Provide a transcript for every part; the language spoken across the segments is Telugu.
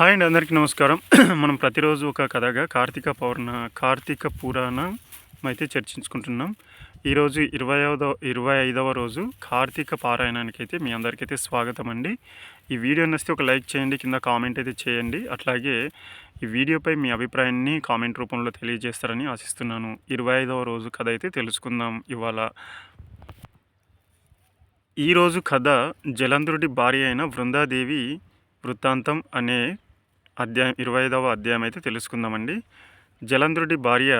హాయ్ అండి అందరికీ నమస్కారం. మనం ప్రతిరోజు ఒక కథగా కార్తీక పౌర్ణ కార్తీక పురాణం అయితే చర్చించుకుంటున్నాం. ఈరోజు ఇరవై ఐదవ ఇరవై ఐదవ రోజు కార్తీక పారాయణానికి అయితే మీ అందరికైతే స్వాగతం అండి. ఈ వీడియో నచ్చితే ఒక లైక్ చేయండి కింద కామెంట్ అయితే చేయండి. అట్లాగే ఈ వీడియోపై మీ అభిప్రాయాన్ని కామెంట్ రూపంలో తెలియజేస్తారని ఆశిస్తున్నాను. ఇరవై ఐదవ రోజు కథ అయితే తెలుసుకుందాం ఇవాళ. ఈరోజు కథ జలంధ్రుడి భార్య అయిన వృందాదేవి వృత్తాంతం అనే అధ్యాయం ఇరవై ఐదవ అధ్యాయం అయితే తెలుసుకుందామండి. జలంధ్రుడి భార్య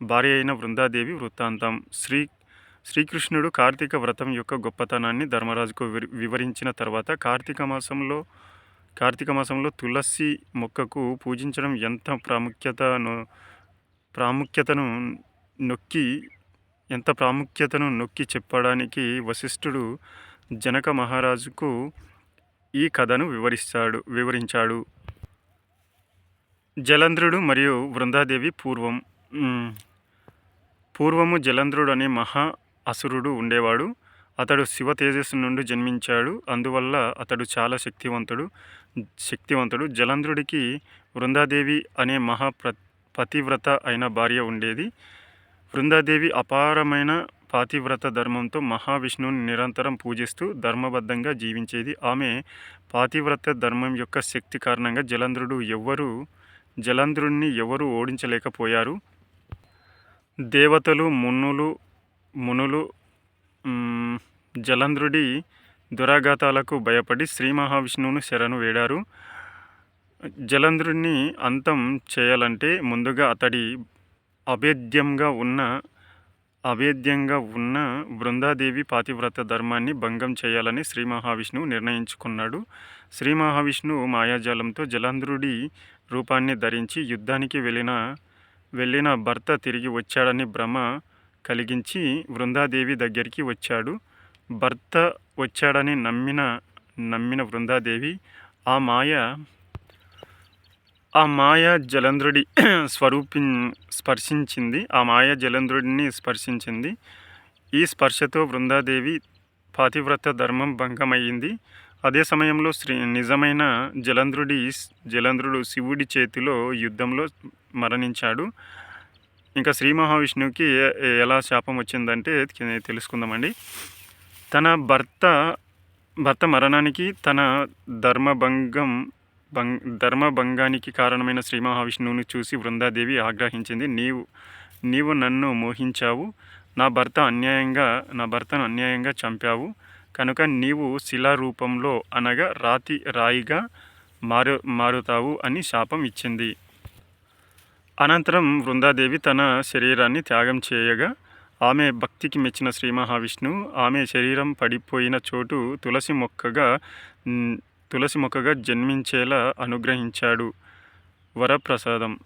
భార్య అయిన వృందాదేవి వృత్తాంతం. శ్రీ శ్రీకృష్ణుడు కార్తీక వ్రతం యొక్క గొప్పతనాన్ని ధర్మరాజుకు వివరించిన తర్వాత కార్తీక మాసంలో కార్తీక మాసంలో తులసి మొక్కకు పూజించడం ఎంత ప్రాముఖ్యతను ప్రాముఖ్యతను నొక్కి ఎంత ప్రాముఖ్యతను నొక్కి చెప్పడానికి వశిష్ఠుడు జనక మహారాజుకు ఈ కథను వివరిస్తాడు వివరించాడు. జలంధ్రుడు మరియు వృందాదేవి పూర్వం పూర్వము జలంధ్రుడు అనే మహా అసురుడు ఉండేవాడు. అతడు శివ తేజస్సు నుండి జన్మించాడు. అందువల్ల అతడు చాలా శక్తివంతుడు శక్తివంతుడు. జలంధ్రుడికి వృందాదేవి అనే మహా ప్ర పతివ్రత అయిన భార్య ఉండేది. వృందాదేవి అపారమైన పాతివ్రత ధర్మంతో మహావిష్ణువుని నిరంతరం పూజిస్తూ ధర్మబద్ధంగా జీవించేది. ఆమె పాతివ్రత ధర్మం యొక్క శక్తి కారణంగా జలంధ్రుడు ఎవ్వరూ జలంధ్రుణ్ణి ఎవరూ ఓడించలేకపోయారు? దేవతలు మునులు మునులు జలంధ్రుడి దురాఘాతాలకు భయపడి శ్రీ మహావిష్ణువును శరణు వేడారు. జలంధ్రుణ్ణి అంతం చేయాలంటే ముందుగా అతడి అభేద్యంగా ఉన్న అభేద్యంగా ఉన్న బృందాదేవి పాతివ్రత ధర్మాన్ని భంగం చేయాలని శ్రీ మహావిష్ణువు నిర్ణయించుకున్నాడు. శ్రీ మహావిష్ణువు మాయాజాలంతో జలంధ్రుడి రూపాన్ని ధరించి యుద్ధానికి వెళ్ళిన వెళ్ళిన భర్త తిరిగి వచ్చాడని భ్రమ కలిగించి వృందాదేవి దగ్గరికి వచ్చాడు. భర్త వచ్చాడని నమ్మిన నమ్మిన వృందాదేవి ఆ మాయ ఆ మాయ జలంధ్రుడి స్వరూపి స్పర్శించింది. ఆ మాయ జలంధ్రుడిని స్పర్శించింది. ఈ స్పర్శతో వృందాదేవి పాతివ్రత ధర్మం భంగమయ్యింది. అదే సమయంలో శ్రీ నిజమైన జలంధ్రుడి జలంధ్రుడు శివుడి చేతిలో యుద్ధంలో మరణించాడు. ఇంకా శ్రీ మహావిష్ణువుకి ఎలా శాపం వచ్చిందంటే తెలుసుకుందామండి. తన భర్త భర్త మరణానికి తన ధర్మభంగం భంగ్ ధర్మభంగానికి కారణమైన శ్రీ మహావిష్ణువుని చూసి వృందాదేవి ఆగ్రహించింది. నీవు నీవు నన్ను మోహించావు. నా భర్త అన్యాయంగా నా భర్తను అన్యాయంగా చంపావు. కనుక నీవు శిలారూపంలో అనగా రాతి రాయిగా మారు మారుతావు అని శాపం ఇచ్చింది. అనంతరం వృందాదేవి తన శరీరాన్ని త్యాగం చేయగా ఆమె భక్తికి మెచ్చిన శ్రీ మహావిష్ణువు ఆమె శరీరం పడిపోయిన చోటు తులసి మొక్కగా తులసి మొక్కగా జన్మించేలా అనుగ్రహించాడు. వరప్రసాదం.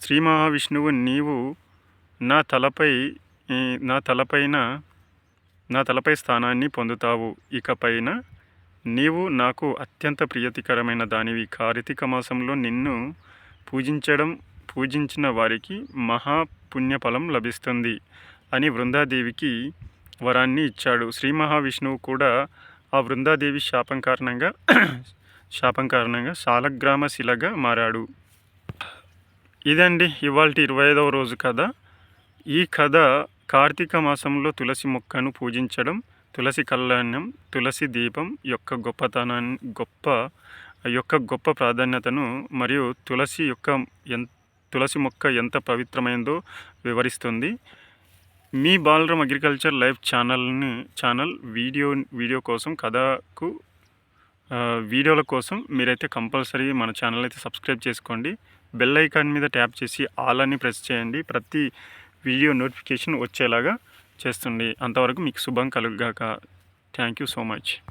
శ్రీ మహావిష్ణువు నీవు నా తలపై నా తలపైన నా తలపై స్థానాన్ని పొందుతావు. ఇకపైన నీవు నాకు అత్యంత ప్రియతికరమైన దానివి. కార్తీక మాసంలో నిన్ను పూజించడం పూజించిన వారికి మహాపుణ్యఫలం లభిస్తుంది అని వృందాదేవికి వరాన్ని ఇచ్చాడు. శ్రీ మహావిష్ణువు కూడా ఆ వృందాదేవి శాపం కారణంగా శాపం కారణంగా శాలగ్రామ శిలగా మారాడు. ఇదండి ఇవాళ ఇరవై ఐదవ రోజు కథ. ఈ కథ కార్తీక మాసంలో తులసి మొక్కను పూజించడం తులసి కళ్యాణం తులసి దీపం యొక్క గొప్పతనాన్ని గొప్ప యొక్క గొప్ప ప్రాధాన్యతను మరియు తులసి యొక్క ఎంత తులసి మొక్క ఎంత పవిత్రమైందో వివరిస్తుంది. మీ బాలరం అగ్రికల్చర్ లైఫ్ ఛానల్ని ఛానల్ వీడియో వీడియో కోసం కథకు వీడియోల కోసం మీరైతే కంపల్సరీ మన ఛానల్ అయితే సబ్స్క్రైబ్ చేసుకోండి. బెల్ ఐకాన్ మీద ట్యాప్ చేసి ఆల్ అని ప్రెస్ చేయండి. ప్రతి వీడియో నోటిఫికేషన్ వచ్చేలాగా చేస్తుంది. అంతవరకు మీకు శుభం కలుగుగాక. Thank you so much